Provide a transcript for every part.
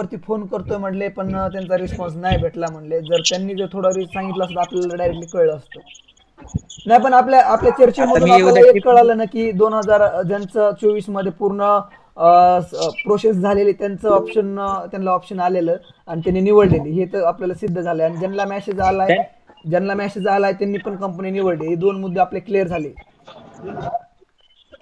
वरती फोन करतोय म्हणले पण त्यांचा रिस्पॉन्स नाही भेटला म्हणले. जर त्यांनी जर थोडा सांगितलं असतं आपल्याला डायरेक्टली कळलं असतं. नाही पण आपल्या आपल्या चर्चेमधून आपल्याला एक कळालं ना की दोन हजार ज्यांचं चोवीसमध्ये पूर्ण प्रोसेस झालेली त्यांचं ऑप्शन त्यांना ऑप्शन आलेलं आणि त्यांनी निवडलेली. हे तर आपल्याला सिद्ध झालंय. आणि ज्यांना मेसेज आलाय ज्यांना मेसेज आलाय त्यांनी पण कंपनी निवडली. हे दोन मुद्दे आपले क्लिअर झाले.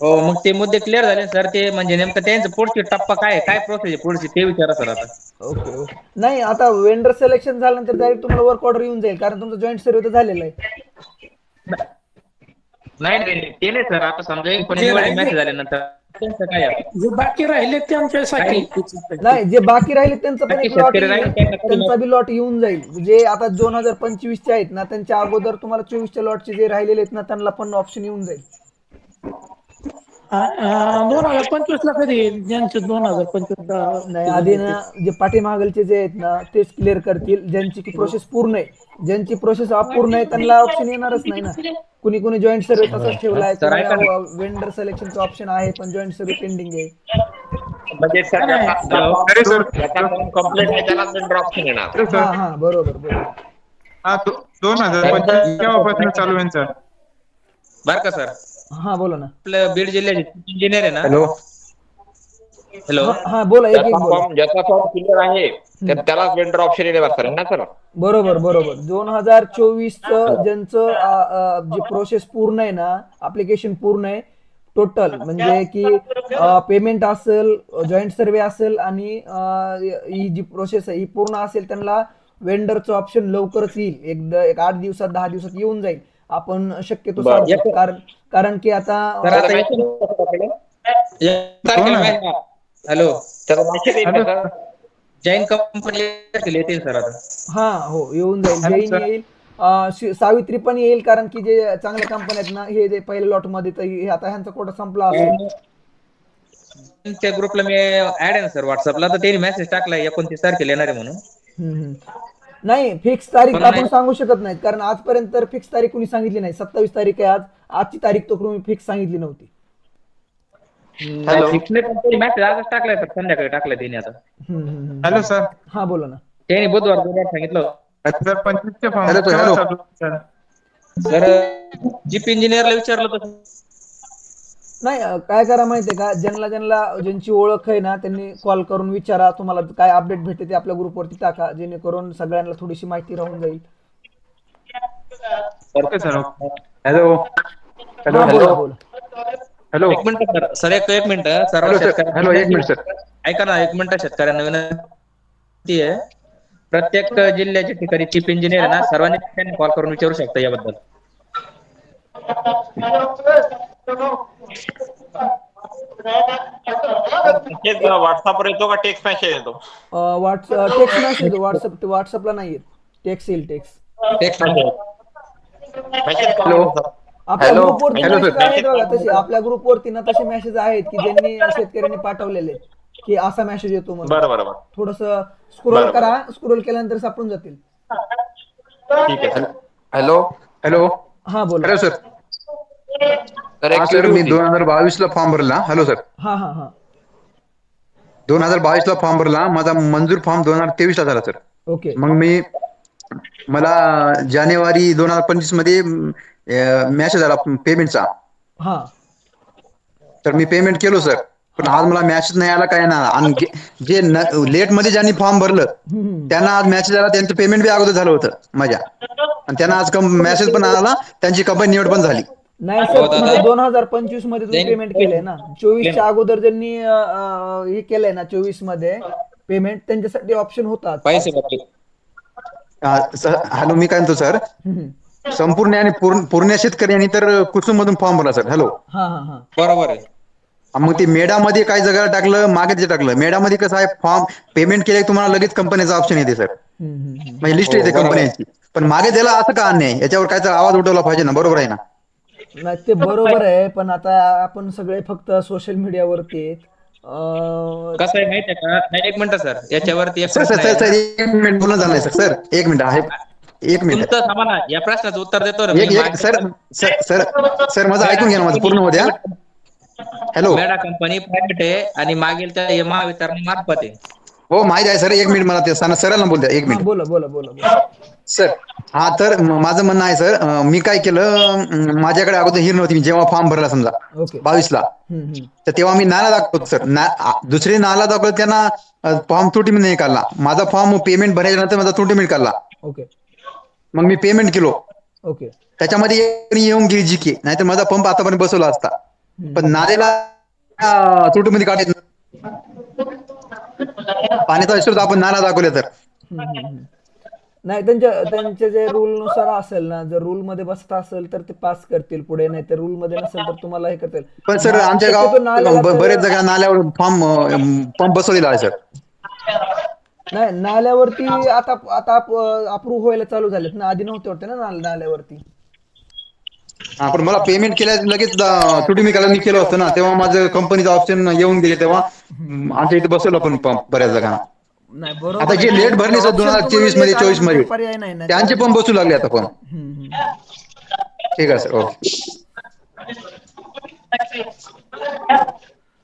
हो मग ते मुद्दे क्लिअर झाले सर ते म्हणजे नेमकं त्यांचं पुढची टप्पा काय आहे? काय प्रोसेस आहे पुढची? ते विचारा सर आता. Okay okay. नाही आता वेंडर सिलेक्शन झाल्यानंतर डायरेक्ट तुम्हाला वर्क ऑर्डर येऊन जाईल कारण तुमचं जॉईंट सर्वे तर झालेलं आहे. नाही नाही ते नाही सर आता समजा एक कोणी निवडले मेसेज झाल्यानंतर त्यांचं काय आहे? जे बाकी राहिले ते आमच्यासाठी. नाही जे बाकी राहिले त्यांचं पण बाकी एक लॉट शेतकरी राहिले त्यांना कधी त्यांचा बी लॉट येऊन जाईल. जे आता दोन हजार पंचवीसचे आहेत ना त्यांच्या अगोदर तुम्हाला चोवीसच्या लॉटचे जे राहिलेले आहेत ना त्यांना पण ऑप्शन येऊन जाईल. दोन हजार पंचवीस ला कधी? ज्यांचे दोन हजार पंचवीस नाही आधी ना जे पाठीमागलचे जे आहेत ना तेच क्लिअर करतील. ज्यांची की प्रोसेस पूर्ण आहे. ज्यांची प्रोसेस अपूर्ण आहे त्यांना ऑप्शन येणारच नाही ना. कुणी कुणी जॉईंट सर्वे तसंच ऐका ना. वेंडर सिलेक्शनचं ऑप्शन आहे पण जॉईंट सर्वे पेंडिंग आहे. म्हणजे आहे हा हा बरोबर हा दोन हजार पंचवीस चालू आहे सर बरं का सर? हा बोला ना. आपलं बीड जिल्ह्याचे इंजिनियर आहे ना? हॅलो. हॅलो. हा- हा बोला एक एक ज्याचा बोला. फॉर्म ज्याचा फॉर्म क्लिअर आहे त्याला वेंडर ऑप्शन येणार सर ना सर बरोबर बरोबर. दोन हजार चोवीस ज्यांचं अ, अ, जी प्रोसेस पूर्ण आहे ना अप्लिकेशन पूर्ण आहे टोटल म्हणजे की पेमेंट असेल जॉईंट सर्वे असेल आणि अ, ही जी प्रोसेस आहे ही पूर्ण असेल त्यांना वेंडरचं ऑप्शन लवकरच येईल. एक आठ दिवसात दहा दिवसात येऊन जाईल. आपण शक्यतो बरं. कारण कारण की आता एक हॅलो त्याचा मेसेज येईल ना. सर जैन कंपनी येतील सर आता. हा हो येऊन जाईल. जैन येईल. अं, शि- सावित्री पण येईल कारण की जे चांगल्या कंपन्या आहेत ना हे जे पहिल्या लॉटमध्ये तर हे आता ह्यांचा कोटा संपला असेल. त्या ग्रुपला मी ऍड आहे ना सर व्हॉट्सअपला तर त्यांनी मेसेज टाकलाय एकोणतीस तारखेला येणार आहे म्हणून. हम्म, हम्म. नाही फिक्स तारीख पण आपण नाही. सांगू शकत नाही कारण आजपर्यंत तर फिक्स तारीख कुणी सांगितली नाही. सत्तावीस तारीख आहे आज. आजची तारीख तो तुम्ही फिक्स सांगितली नव्हती. मेसेज आजच टाकलाय सर. संध्याकाळी टाकलाय त्यांनी आता. हम्म, हम्म, हम्म. हॅलो सर हा बोला ना. त्यांनी बुधवार बुधवार सांगितलं sir पंचवीसचे form hello, sir, hello. Jeep इंजिनियरला विचारलं तर नाही काय करा माहितीये का? ज्यांना ज्यांना ज्यांची ओळख आहे ना त्यांनी कॉल करून विचारा. तुम्हाला काय अपडेट भेटते ते आपल्या ग्रुपवरती टाका. जेणेकरून सगळ्यांना थोडीशी माहिती राहून जाईल. Okay sir. हॅलो हा, बोला बोला. हॅलो एक मिनिट सर. सर एक एक मिनिट. सर्व हॅलो सर शेतकऱ्यांना हॅलो एक मिनिट सर ऐका ना एक मिनिट शेतकऱ्यांना विनंती आहे. प्रत्येक जिल्ह्याच्या ठिकाणी चीफ इंजिनियर आहे ना सर्वांनी त्यांनी कॉल करून विचारू शकता याबद्दल. व्हॉट्सअपवर येतो का टेक्स्ट मेसेज येतो? व्हॉट्स टेक्स्ट मेसेज व्हॉट्सअप व्हॉट्सअपला नाही येत टेक्स्ट येईल टेक्स्ट टेक्स्ट मेसेज हॅलो. आपल्या Hello. ग्रुपवरती Hello, मेसेज sir. आहेत बघा तसे आपल्या ग्रुपवरती ना तसे मेसेज आहेत की ज्यांनी शेतकऱ्यांनी पाठवलेले आहेत, की असा मेसेज येतो म्हणून. बरं बरं बरं. थोडस स्क्रोल बरं. करा स्क्रोल केल्यानंतर सापडून जातील. ठीक आहे हॅलो हॅलो हा बोला. हॅलो सर हा एक सर मी दोन हजार बावीस ला फॉर्म भरला. Hello sir. हा हा हा. दोन हजार बावीस ला फॉर्म भरला. माझा मंजूर फॉर्म दोन हजार तेवीस ला झाला सर. ओके. मग मी मला जानेवारी दोन हजार पंचवीसमध्ये मॅसेज आला पेमेंटचा. हा. तर मी पेमेंट केलो सर. पण आज मला मॅसेज नाही आला काय ना आणि जे- जे लेटमध्ये ज्यांनी फॉर्म भरलं हम्म. त्यांना आज मॅसेज आला त्यांचं पेमेंट बी अगोदर झालं होतं माझ्या. आणि त्यांना आज मेसेज पण आला त्यांची कंपनी निवड पण झाली. नाही हो, सर दोन हजार पंचवीसमध्ये तुम्ही पेमेंट केलंय ना. चोवीसच्या अगोदर ज्यांनी हे केलंय ना चोवीसमध्ये पेमेंट त्यांच्यासाठी ऑप्शन होता पैसे हॅलो मी काय म्हणतो सर. संपूर्ण आणि पूर्ण पूर्ण शेतकऱ्यांनी तर कुसुम मधून फॉर्म भरला सर. हॅलो हा हा हा. बरोबर आहे. मग ते मेडामध्ये काय जगाला टाकलं मागे ते टाकलं? मेडामध्ये कसं आहे फॉर्म पेमेंट केलं की तुम्हाला लगेच कंपनीचा ऑप्शन येते सर. म्हणजे लिस्ट येते कंपन्यांची पण मागे त्याला असं का अन्याय? याच्यावर काय तर आवाज उठवला पाहिजे ना बरोबर आहे ना? नाही ते बरोबर आहे पण आता आपण सगळे फक्त सोशल मीडियावरती आहेत. अं, कसं आहे माहितीये का? नाही एक मिनिट सर. याच्यावरती एक सर सर प्रश्न सर आहे. सर एक मिनिट बोलणं झालंय सर सर एक मिनिट आहे एक मिनिट. तुमचं थांबा ना या प्रश्नाचं उत्तर देतो ना मी. एक एक सर सर सर सर माझं ऐकून घ्या ना माझं पूर्ण होऊ द्या. हॅलो मेडा कंपनी प्रायव्हेट आहे आणि मागील त्या महावितरण मार्फत आहे. हो माहिती आहे सर. एक मिनिट मला ते सर सरळ बोलते एक मिनिट. बोला बोला बोला बोला. सर हा तर म- माझं म्हणणं आहे सर अं, मी काय केलं अं, माझ्याकडे अगोदर हिर नव्हती मी जेव्हा फॉर्म भरला समजा ओके. बावीसला हम्म, हम्म. तर तेव्हा मी नाला दाखवतो सर. ना आ- दुसरे नाला दाखवतो त्यांना फॉर्म त्रुटी नाही काढला. माझा फॉर्म पेमेंट भरायच्या नंतर माझा त्रुटी काढला. ओके. मग मी पेमेंट केलो. ओके. त्याच्यामध्ये एक येऊन गेली जी के नाहीतर माझा पंप आतापर्यंत बसवला असता. पण नालेला त्रुटीमध्ये काढत पाण्याचा हिशोब आपण नाला दाखवले तर. नाही त्यांच्या त्यांचे जे रूल नुसार असेल ना जर रूल मध्ये बसत असेल तर ते पास करतील पुढे नाही तर रूल मध्ये नसेल तर तुम्हाला हे करतील. पण सर आमच्या गावात बरेच जागा नाल्यावर फॉर्म पंप बसवलेला आहे सर. नाही नाल्यावरती आता आता अप्रूव्ह व्हायला चालू झालेत ना आधी नव्हते वाटते ना नाल- नाल्यावरती. हा पण मला पेमेंट केल्या लगेच त्रुटी मी केलं होतं ना तेव्हा माझं कंपनीचं ऑप्शन येऊन गेले तेव्हा आमच्या इथे बसवलं पण पंप बऱ्याच जागा नाही बरोबर आता जे आहे. लेट भरले सर दोन हजार चोवीसमध्ये चोवीसमध्ये पर्याय नाही ना. त्यांचे पण बसू लागले आता पण. ठीक आहे सर ओके.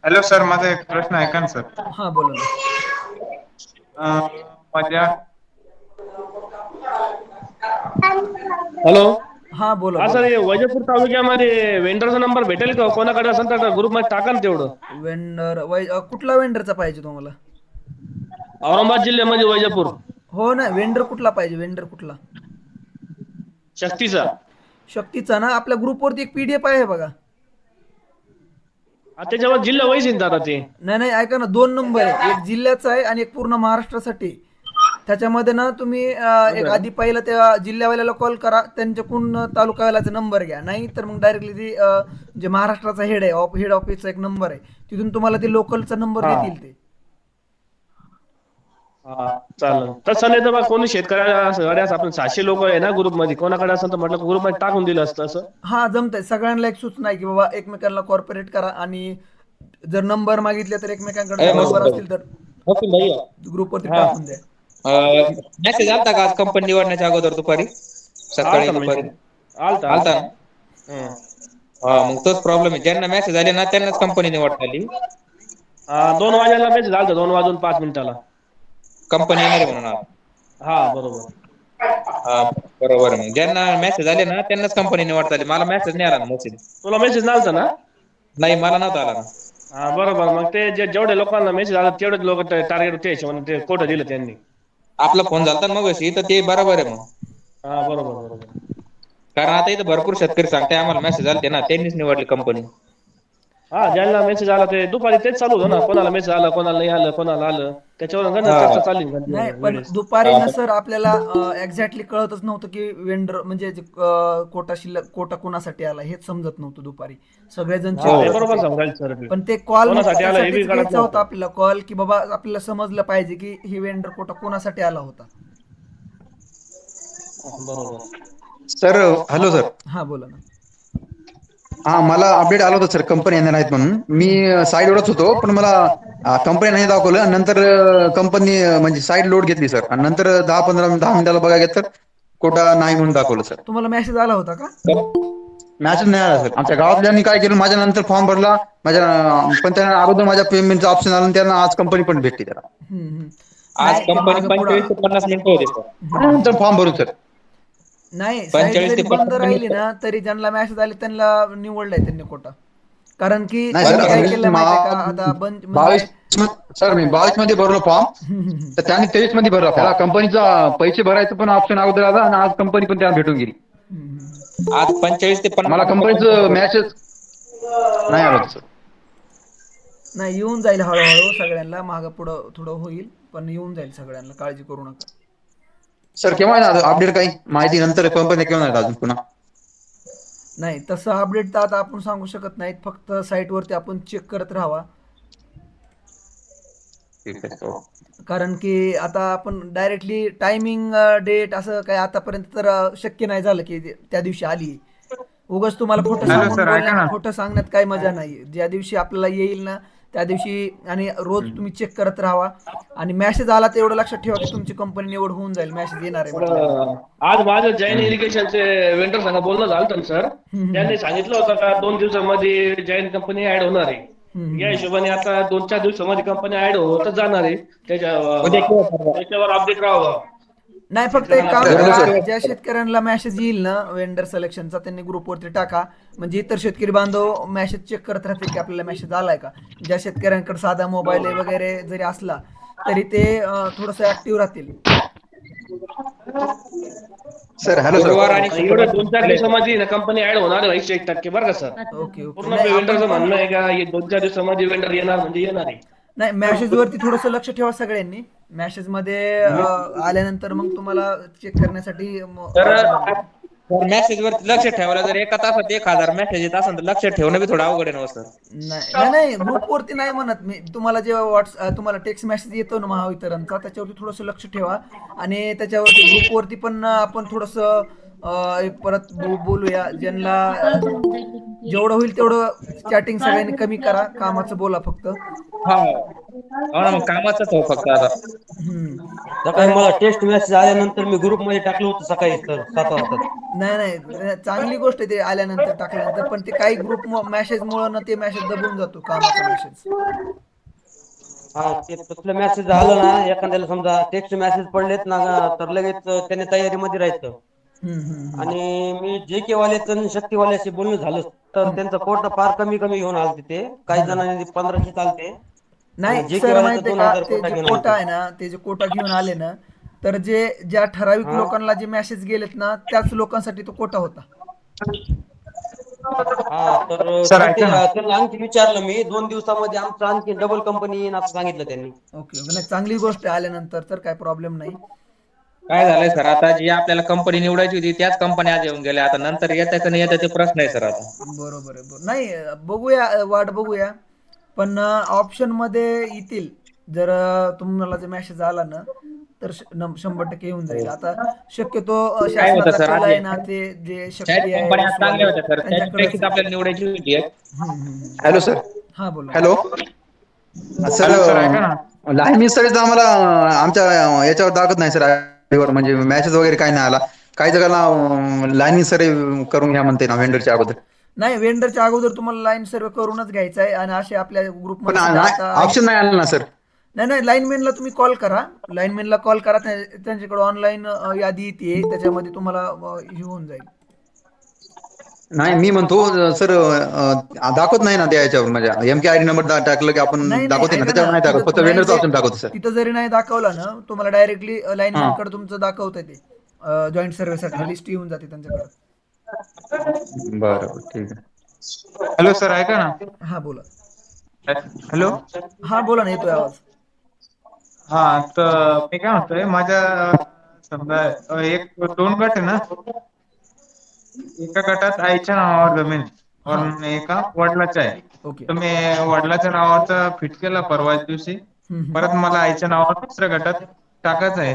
हॅलो सर माझा एक प्रश्न ऐका ना सर. हा बोला माझ्या हॅलो. हा बोला हा. सर हे वैजपूर तालुक्यामध्ये वेंडरचा नंबर भेटेल का? कोणाकडे असेल तर ग्रुपमध्ये टाका ना तेवढं. वेंडर वै- अ, कुठला वेंडरचा पाहिजे तुम्हाला? औरंगाबाद जिल्ह्यामध्ये वैजापूर. हो ना वेंडर कुठला पाहिजे? वेंडर कुठला? शक्तीचा. शक्तीचा ना? आपल्या ग्रुपवरती एक पीडीएफ आहे बघा. हा, त्याच्यावर जिल्हा वैस आता ते. नाही नाही ऐका ना दोन नंबर आहे. एक जिल्ह्याचा आहे आणि एक पूर्ण महाराष्ट्रासाठी. त्याच्यामध्ये ना तुम्ही अ, एक आधी पहिलं त्या जिल्ह्यावाल्याला कॉल करा त्यांच्याकडून तालुकावाल्याचा नंबर घ्या. नाही तर मग डायरेक्टली ती अ, जे महाराष्ट्राचा हेड आहे ऑफ हेड ऑफिसचा एक नंबर आहे. तिथून तुम्हाला ते लोकलचा नंबर हा. देतील ते. हा चालेल. तसं नाही तर मग कोणी शेतकऱ्याकडे असं आपण सहाशे लोक आहे ना ग्रुपमध्ये. कोणाकडे असेल तर म्हटलं ग्रुपमध्ये टाकून दिलं असतं असं. हा जमतंय. सगळ्यांना एक सूचना आहे की बाबा एकमेकांना कॉर्पोरेट करा आणि जर नंबर मागितले तर एकमेकांकडे ए, नंबर. असतील तर ग्रुपवरती हा. टाकून द्या. मेसेज आलता का आज कंपनी निवडण्याच्या अगोदर दुपारी? सकाळी आलता दुपारी. message. आलता. आलता? ना हा मग तोच प्रॉब्लेम आहे. ज्यांना मेसेज आले ना त्यांनाच कंपनी निवडता आली. दोन वाजायला मेसेज आलता दोन वाजून पाच मिनिटाला. कंपनी येणार आहे म्हणून आज. हा बरोबर. हा बरोबर आहे. मग ज्यांना मेसेज आले ना त्यांनाच कंपनी निवडता आली. मला मेसेज नाही आला ना मेसेज तुला मेसेज नव्हता ना? नाही मला नव्हता आला ना. हा बरोबर. मग ते जे जेवढे लोकांना मेसेज आला तेवढेच लोक टार्गेट ते हिशोबाने ते कोठं दिलं त्यांनी. आपला फोन झालता मग तर ते बरोबर आहे मग. हा बरोबर बरोबर. कारण आता इथं भरपूर शेतकरी सांगताय आम्हाला मेसेज आलते ना त्यांनीच निवडली कंपनी हा ज्यांना मेसेज आला ते दुपारी तेच चालू होतं ना. कोणाला मेसेज आला कोणाला नाही आलं कोणाला आलं. त्याच्यावर गणना. चर्चा चालली नाही पण दुपारी ना सर आपल्याला एक्झॅक्टली कळतच नव्हतं की वेंडर म्हणजे जे, अ, कोटा शिल्लक कोटा कोणासाठी आला हेच समजत नव्हतं दुपारी. सगळेजण हे. बरोबर होते. सांगाल सर. पण ते कॉल कोणासाठी आला हे बी कळत घ्यायचा होता नव्हतं. आपल्याला कॉल की बाबा आपल्याला समजलं पाहिजे की ही वेंडर कोटा कोणासाठी आला होता. बरोबर सर हॅलो सर. हा बोला ना. हा मला अपडेट आलं होतं सर कंपनी येणार आहेत म्हणून. मी साईडवरच होतो पण मला कंपनी नाही दाखवलं. नंतर कंपनी म्हणजे साईड लोड घेतली सर आणि नंतर दहा पंधरा दहा मिनिटाला बघा घेत तर कोटा नाही म्हणून दाखवलं सर तुम्हाला मेसेज आला होता का? मॅसेज नाही आला सर आमच्या गावातल्यांनी काय केलं माझ्या नंतर फॉर्म भरला. माझ्या पण त्यांना अगोदर माझ्या पेमेंटचं ऑप्शन आलं आणि त्यांना आज कंपनी पण भेटली त्याला हम्म, हम्म. आज नाही, ते कंपनी पुढं- ते पन्नास मिनिटं होते सर नंतर फॉर्म भरून सर नाही साईड ते बंद राहिली ना तरी ज्यांना मेसेज आले त्यांना निवडलंय त्यांनी कोटा कारण की नाही त्यांनी सर काय मी केलं माहितीये का? आता बंद बावीस म्हणजे सर मी बावीसमध्ये भरलो फॉर्म हम्म, तर त्यांनी तेवीसमध्ये भरला त्याला कंपनीचा पैसे भरायचं पण ऑप्शन अगोदर आला आणि आज कंपनी पण त्याला भेटून गेली. आज पंचेचाळीस ते मला पन्नास कंपनीचं मॅसेज नाही आलं होतं सर. नाही येऊन जाईल हळूहळू सगळ्यांना. मागं पुढं थोडं होईल पण येऊन जाईल सगळ्यांना. काळजी करू नका. सर केव्हा येणार अपडेट काही? माहिती नंतर कंपनी केव्हा येणार अजून पुन्हा? नाही तसं अपडेट तर आता आपण सांगू शकत नाहीत. फक्त साईट वरती आपण चेक करत राहावा. ठीक आहे हो. कारण की आता आपण डायरेक्टली टायमिंग डेट असं काय आतापर्यंत तर अं, शक्य नाही झालं की त्या दिवशी आली. उगाच तुम्हाला खोटं हॅलो सांगून सर, ऐका बोलण्यात ना. खोटं सांगण्यात काही मजा नाही. ज्या दिवशी आपल्याला येईल ना त्या दिवशी आणि रोज तुम्ही चेक करत राहावा. आणि मेसेज आला तर एवढं लक्षात ठेवा की तुमची कंपनी निवड होऊन जाईल. मेसेज येणार आहे. आज माझं जैन इरिगेशनचे वेंडर सांगा बोलणं झालं होतं सर त्यांनी सांगितलं होतं का दोन दिवसामध्ये जैन कंपनी ऍड होणार आहे. या हिशोबाने आता दोन चार दिवसामध्ये कंपनी ऍड होतच जाणार आहे. परवा. त्याच्यावर अपडेट राहावं. नाही फक्त एक काम करा. ज्या शेतकऱ्यांना मेसेज येईल ना वेंडर सिलेक्शनचा त्यांनी ग्रुपवरती टाका. म्हणजे इतर शेतकरी बांधव मेसेज चेक करत राहतील की आपल्याला मेसेज आलाय का. ज्या शेतकऱ्यांकडे साधा मोबाईल वगैरे जरी असला तरी ते थोडस ऍक्टिव्ह राहतील. सर हॅलो गुरुवार सर आणि दोन चार दिवसामध्ये ना कंपनी ऍड होणार आहे एकशे एक टक्के बरं का सर ओके पूर्ण वेंडरचं म्हणणं आहे का हे दोन चार दिवसामध्ये वेंडर येणार म्हणजे येणार आहे. नाही मॅसेज वरती थोडस लक्ष ठेवा सगळ्यांनी. मॅसेजमध्ये अं, आल्यानंतर मग तुम्हाला चेक करण्यासाठी म- तर मेसेज वर लक्ष ठेवायला जर एका तासात एक हजार मेसेज येत असेल तर लक्ष ठेवणं बी थोडं अवघड आहे ना हो सर नाही नाही, नाही ग्रुप वरती नाही म्हणत मी. तुम्हाला जेव्हा व्हॉट्स अं, तुम्हाला टेक्स्ट मेसेज येतो ना महावितरणचा त्याच्यावरती थोडस लक्ष ठेवा. आणि त्याच्यावरती ग्रुप वरती पण आपण थोडस परत बोलूया. ज्यांना जेवढं होईल तेवढं चॅटिंग सगळ्यांनी कमी करा. कामाचं बोला फक्त. हा. हो ना मग कामाचंच हो फक्त आता. सकाळी मला टेस्ट मेसेज आल्यानंतर मी ग्रुपमध्ये टाकलं होतं सकाळी सात वाजता. नाही नाही. चांगली गोष्ट आहे ते आल्यानंतर टाकल्यानंतर पण ते काही ग्रुप मेसेज मुळे ना ते मेसेज दबून जातो कामाचा मेसेज हा ते तसलं मेसेज आलं ना एखाद्याला समजा टेक्स्ट मेसेज पडलेत ना तर लगेच त्याने तयारीमध्ये राहायचं. हम्म हम्म हम्म. आणि मी जे के वाले आणि शक्तीवाल्याशी बोलणं झालं तर त्यांचा कोटा फार कमी कमी घेऊन आलते ते. काही जणांनी पंधराशे चालते. नाही जे सर का ते कोटा जे. आहे ना ते जे कोटा घेऊन आले ना तर जे ज्या ठराविक लोकांना जे मेसेज गेलेत ना त्याच लोकांसाठी तो कोटा होता. हा तर सर, ऐका ना. ते- त्यांना आणखी विचारलं मी दोन दिवसामध्ये आमचं आणखी डबल कंपनी येईन असं सांगितलं त्यांनी. ओके ओके नाही चांगली गोष्ट आहे आल्यानंतर तर काय प्रॉब्लेम नाही. काय झालंय सर? आता जी आपल्याला कंपनी निवडायची होती त्याच कंपनी आज येऊन गेल्या. आता नंतर येत्या का नाही येत्या ते प्रश्न आहे सर आता. बरोबर आहे बरोबर. नाही बघूया वाट बघूया. पण ऑप्शनमध्ये येतील. जर तुम्हाला जर मेसेज आला ना तर श- नम- शंभर टक्के येऊन जाईल. आता शक्यतो अं, काय होतं शासनाचा सर, कल आहे आधी- ना ते जे त्याच शक्ती आहे कंपन्या चांगल्या होत्या सर. त्यांच्याकडेच त्याच्यापैकीच आहे. आपल्याला निवडायची होती एक. हम्म, हम्म, हम्म. Hello sir. हा बोला. हॅलो. सर, ऐका ना. लाईन आम्हाला आमच्या याच्यावर दाखवत नाही सर. वर म्हणजे मेसेज वगैरे काय नाही आला. काही जगाला लाईन सर करून घ्या म्हणते ना वेंडरच्या अगोदर. नाही वेंडरच्या अगोदर तुम्हाला लाईन सर्वे करूनच घ्यायचा आहे आणि असे आपल्या पण ग्रुपमध्ये ऑप्शन नाही आला ना सर नाही नाही लाईनमॅनला तुम्ही कॉल करा. लाईनमॅनला कॉल करा त्या- त्यांच्याकडे ऑनलाईन यादी येते त्याच्यामध्ये तुम्हाला अं, हे होऊन जाईल. नाही मी म्हणतो सर दाखवत नाही ना त्या याच्यावर म्हणजे M K I D number टाकलं की आपण नाही, दाखवते ना ऐका त्याच्यावर ना, नाही दाखवत तिथं फक्त नाही वेंडरचं ऑप्शन दाखवतो सर. तिथं जरी नाही दाखवला ना तुम्हाला डायरेक्टली लाईनमॅनकडे तुमचं दाखवत ते. जॉईंट सर्व्हिससाठी लिस्ट येऊन जाते त्यांच्याकडे. बरं ठीक आहे. हॅलो सर ऐका ना. हा बोला. हॅलो हा बोला ना येतोय आवाज. हा तर मी काय म्हणतोय माझ्या समजा अ, एक दोन गट आहे ना एका गटात आईच्या नावावर जमीन आणि एका वडिलाच्या आहे. ओके. तर मी वडिलाच्या नावावरचा फिट केला परवाच्या दिवशी. परत मला आईच्या नावावर दुसऱ्या गटात टाकायचं आहे.